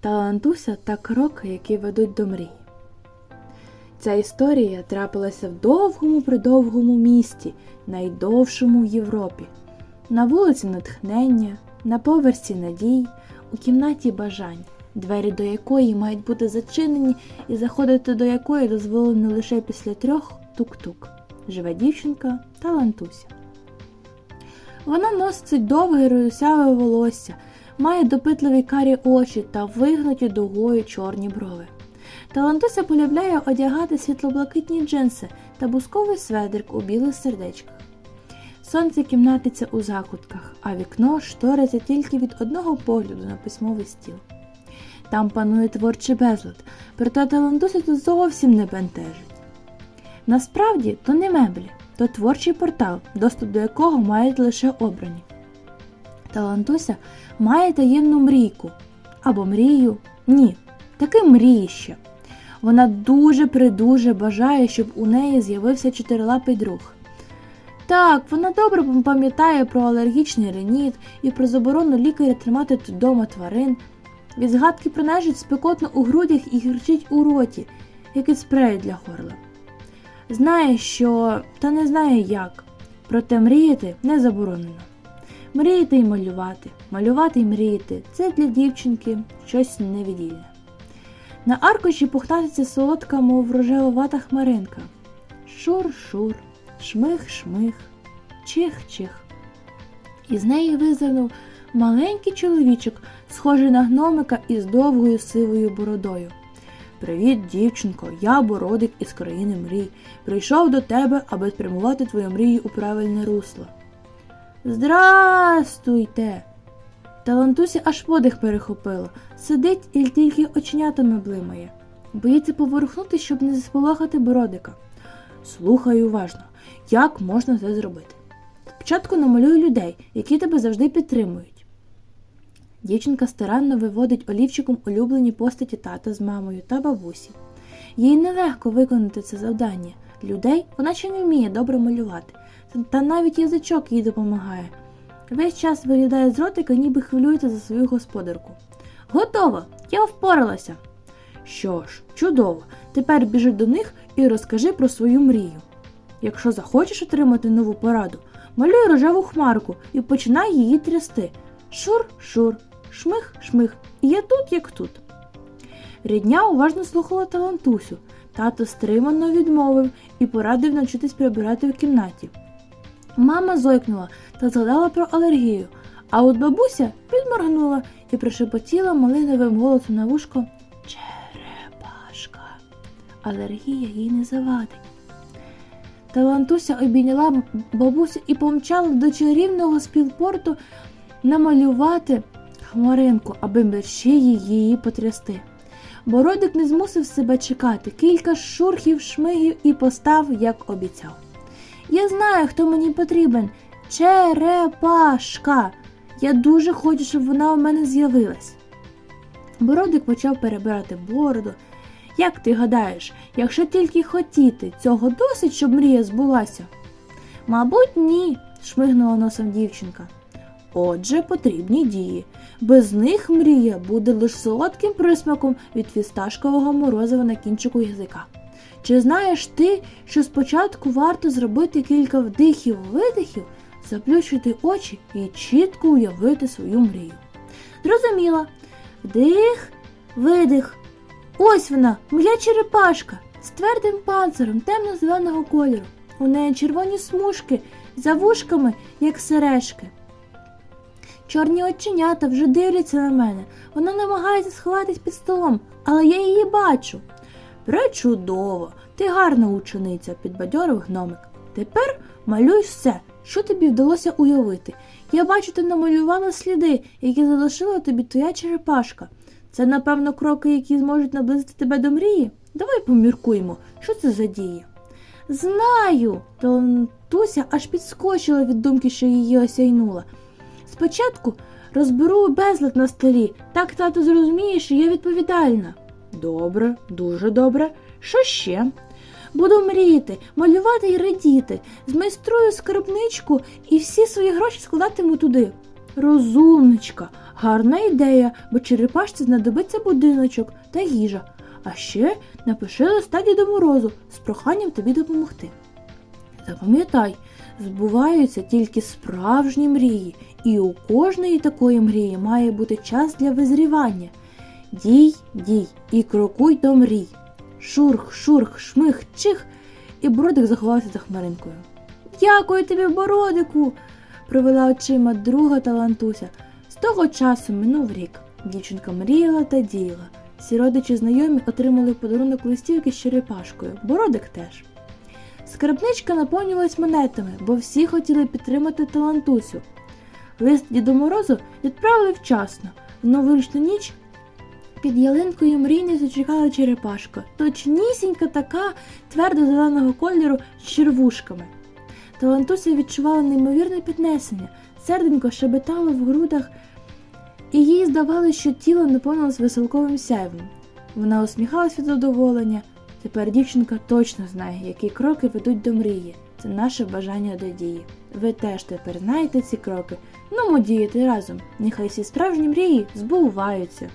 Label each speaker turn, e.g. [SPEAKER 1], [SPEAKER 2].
[SPEAKER 1] Талантуся та кроки, які ведуть до мрії. Ця історія трапилася в довгому придовгому місті, найдовшому в Європі, на вулиці натхнення, на поверсі надій, у кімнаті бажань, двері до якої мають бути зачинені і заходити до якої дозволено лише після трьох тук-тук. Живе дівчинка Талантуся. Вона носить довге русяве волосся, має допитливі карі очі та вигнуті дугою чорні брови. Талантуся полюбляє одягати світлоблакитні джинси та бусковий сведрик у білих сердечках. Сонце кімнатиться у закутках, а вікно шториться тільки від одного погляду на письмовий стіл. Там панує творчий безлад, проте Талантуся тут зовсім не бентежить. Насправді то не меблі, то творчий портал, доступ до якого мають лише обрані. Талантуся має таємну мрійку. Або мрію. Ні, таки мріїще. Вона дуже придуже бажає, щоб у неї з'явився чотирилапий друг. Так, вона добре пам'ятає про алергічний реніт і про заборону лікаря тримати вдома тварин. Від згадки про нежить спекотно у грудях і гірчить у роті, як від спрею для горла. Знає, що та не знає як, проте мріяти не заборонено. Мріяти і малювати, малювати і мріяти це для дівчинки щось невіддільне. На аркуші пухнатиться солодка, мов рожева хмаринка. Шур-шур, шмих-шмих, чих-чих. Із неї визирнув маленький чоловічок, схожий на гномика із довгою сивою бородою. Привіт, дівчинко, я Бородик із країни мрій. Прийшов до тебе, аби спрямувати твою мрію у правильне русло. Здрастуйте! Талантусі аж подих перехопило. Сидить і тільки оченятами блимає. Боїться поворухнути, щоб не сполохати бородика. Слухай уважно, як можна це зробити. Спочатку намалюй людей, які тебе завжди підтримують. Дівчинка старанно виводить олівчиком улюблені постаті тата з мамою та бабусі. Їй нелегко виконати це завдання. Людей вона ще не вміє добре малювати, та навіть язичок їй допомагає. Весь час виглядає з ротика, ніби хвилюється за свою господарку. Готово! Я впоралася. Що ж, чудово. Тепер біжи до них і розкажи про свою мрію. Якщо захочеш отримати нову пораду, малюй рожеву хмарку і починай її трясти. Шур-шур, шмих-шмих, і я тут, як тут. Рідня уважно слухала талантусю. Тато стримано відмовив і порадив навчитись прибирати в кімнаті. Мама зойкнула та згадала про алергію, а от бабуся підморгнула і прошепотіла малиновим голосом на вушко Черепашка. Алергія їй не завадить. Талантуся обійняла бабусю і помчала до чарівного спілпорту намалювати хмаринку, аби мерщі її потрясти. Бородик не змусив себе чекати, кілька шурхів, шмигів і постав, як обіцяв. Я знаю, хто мені потрібен. Черепашка. Я дуже хочу, щоб вона у мене з'явилась. Бородик почав перебирати бороду. Як ти гадаєш, якщо тільки хотіти, цього досить, щоб мрія збулася? Мабуть, ні, шмигнула носом дівчинка. Отже, потрібні дії. Без них мрія буде лише солодким присмаком від фісташкового морозива на кінчику язика. Чи знаєш ти, що спочатку варто зробити кілька вдихів-видихів, заплющити очі і чітко уявити свою мрію? Зрозуміла. Вдих, видих. Ось вона, моя черепашка, з твердим панциром темно-зеленого кольору. У неї червоні смужки за вушками, як сережки. Чорні оченята вже дивляться на мене. Вона намагається сховатись під столом, але я її бачу. Пречудово, ти гарна учениця, підбадьорив гномик. Тепер малюй все, що тобі вдалося уявити. Я бачу, ти намалювала сліди, які залишила тобі твоя черепашка. Це, напевно, кроки, які зможуть наблизити тебе до мрії. Давай поміркуємо, що це за дії. Знаю. Туся аж підскочила від думки, що її осяйнула. Спочатку розберу безлад на столі, так тато зрозуміє, що я відповідальна. Добре, дуже добре. Що ще? Буду мріяти, малювати і радіти, змайструю скарбничку і всі свої гроші складатиму туди. Розумничка, гарна ідея, бо черепашці знадобиться будиночок та їжа. А ще напиши листа Діду Морозу з проханням тобі допомогти. Запам'ятай, збуваються тільки справжні мрії, і у кожної такої мрії має бути час для визрівання. Дій, дій і крокуй до мрій. Шурх, шурх, шмих, чих, і Бородик заховався за хмаринкою. Дякую тобі, Бородику, провела очима друга талантуся. З того часу минув рік. Дівчинка мріяла та діяла. Всі родичі знайомі отримали подарунок листівки з черепашкою, Бородик теж. Скарбничка наповнювалась монетами, бо всі хотіли підтримати талантусю. Лист Діду Морозу відправили вчасно. В новорічну ніч під ялинкою мрійно зачекала черепашка, точнісінька така твердо зеленого кольору з червушками. Талантуся відчувала неймовірне піднесення, серденько шебетало в грудах, і їй здавалося, що тіло наповнилось веселковим сяйвом. Вона усміхалась від задоволення. Тепер дівчинка точно знає, які кроки ведуть до мрії. Це наше бажання до дії. Ви теж тепер знаєте ці кроки. Ну, діяти разом. Нехай всі справжні мрії збуваються.